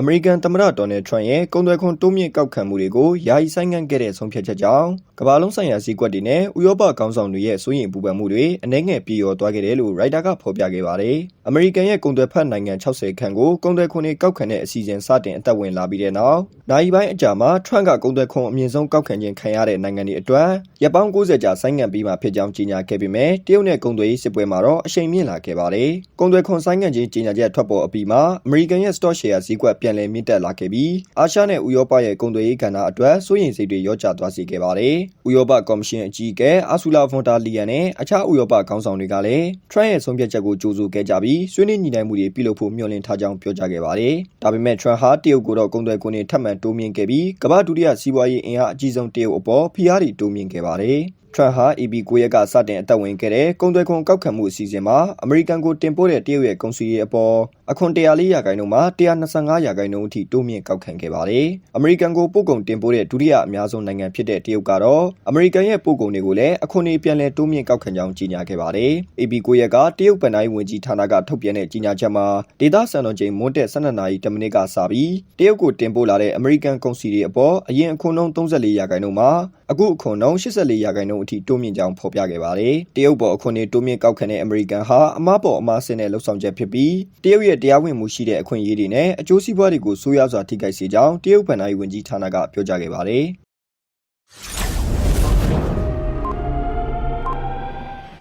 အမေရိကန်သမ္မတဒေါ်နယ်ထရန့်ရဲ့ကုန်သွယ်ခွန်တိုးမြင့်ကောက်ခံမှုတွေကိုယာယီဆိုင်ငံ့ခဲ့တဲ့ဆုံးဖြတ်ချက်ကြောင့်ကမ္ဘာလုံးဆိုင်ရာစည်းကွက်တွေနဲ့ဥရောပခေါင်းဆောင်တွေရဲ့စိုးရိမ်ပူပန်မှုတွေအနှဲငယ်ပြေလျော်သွားခဲ့တယ်လို့ရိုက်တာကဖော်ပြခဲ့ပါတယ်။အမေရိကန်ရဲ့ကုန်သွယ်ဖက်နိုင်ငံ60ခန့်ကိုကုန်သွယ်ခွန်တွေကောက်ခံတဲ့အစီအစဉ်စတင်အသက်ဝင်လာပြီးတဲ့နောက်နိုင်ပိုင်းအကြာမှာထရန့်ကကုန်သွယ်ခွန်အမြင့်ဆုံးကောက်ခံခြင်းခံရတဲ့နိုင်ငံတွေအတွက်ရပ်ပေါင်း90ကြာဆိုင်းငံ့ပြီးမှဖြစ်ကြောင်းကြေညာခဲ့ပေမဲ့တရုတ်နဲ့ကုန်သွယ်ရေးစစ်ပွဲမှာတော့အရှိန်မြင့်လာခဲ့ပါတယ်။ကုန်သွယ်ခွန်ဆိုင်းငံ့ခြင်းကြေညာချက်ထွက်ပေါ်အပြီးမှာအမေရိကန်ရဲ့ stock share ဈေးကွက်ပြန်လည်မြင့်တက်လာခဲ့ပြီးအာရှနဲ့ဥရောပရဲ့ကုန်သွယ်ရေးကဏ္ဍအတွက်စိုးရိမ်စိတ်တွေရောကျသွားစေခဲ့ပါတယ်။ဥရောပကော်မရှင်အကြီးအကဲအာဆူလာဗွန်တာလီယန်နဲ့အခြားဥရောပခေါင်းဆောင်တွေကလည်းထရန့်ရဲ့ဆုံးဖြတ်ချက်ကိုကြိုဆိုခဲ့ကြပြီးဆွေးနွေးညှိနှိုင်းမှုတွေပြုလုပ်ဖို့မျှော်လင့်ထားကြောင်းပြောကြားခဲ့ပါတယ်။ဒါပေမဲ့ထရန့်ဟာတရုတ်ကိုတော့ကုန်သွယ်ခွန်တွေထပ်မံတိုးမြင့်ခဲ့ပြီးကမ္ဘာဒုတိယစီးပွားရေးအင်အားအကြီးဆုံးတရုတ်အပေါ်ဖိအားတွေတိုးမြင့်ခဲ့ပါတယ်။ထရန့်ဟာ AB 9 ရက်ကစတင်အသက်ဝင်ခဲ့တဲ့ကုန်သွယ်ခွန်ကောက်ခံမှုအစီအစဉ်မှာအမေရိကန်ကိုတင်ပို့တဲ့တရုတ်ရဲ့ကုန်စည်ရေးအပေါ် အခွန်104ရာခိုင်နှုန်းမှာ125ရာခိုင်နှုန်းအထိတိုးမြင့်ကောက်ခံခဲ့ပါတယ်။အမေရိကန်ကိုပို့ကုန်တင်ပို့တဲ့ဒုတိယအများဆုံးနိုင်ငံဖြစ်တဲ့တရုတ်ကတော့အမေရိကန်ရဲ့ပို့ကုန်တွေကိုလည်းအခွန်တွေပြန်လည်တိုးမြင့်ကောက်ခံကြောင်းကြေညာခဲ့ပါတယ်။ AB 9ရက်ကတရုတ်ဗန်တိုင်းဝင်ကြီးဌာနကထုတ်ပြန်တဲ့ကြေညာချက်မှာဒေတာစံတော်ချိန်မွန်းတက်12နာရီ10မိနစ်ကစပြီးတရုတ်ကိုတင်ပို့လာတဲ့အမေရိကန်ကုန်စည်တွေအပေါ်အရင်အခွန်နှုန်း34ရာခိုင်နှုန်းမှာအခုအခွန်နှုန်း84ရာခိုင်နှုန်းအထိတိုးမြင့်ကြောင်းဖော်ပြခဲ့ပါတယ်။တရုတ်ပေါ်အခွန်တွေတိုးမြင့်ကောက်ခံတဲ့အမေရိကန်ဟာအမားပေါ်အမားစင်တဲ့လှုပ်ဆောင်ချက်ဖြစ်ပြီးတရုတ်ရဲ့တရားဝင်မှုရှိတဲ့အခွင့်အရေးတွေနဲ့အကျိုးစီးပွားတွေကိုဆိုးရွားစွာထိခိုက်စေကြောင်းတရုတ်ဗန်တိုင်းဝင်ကြီးဌာနကပြောကြားခဲ့ပါတယ်။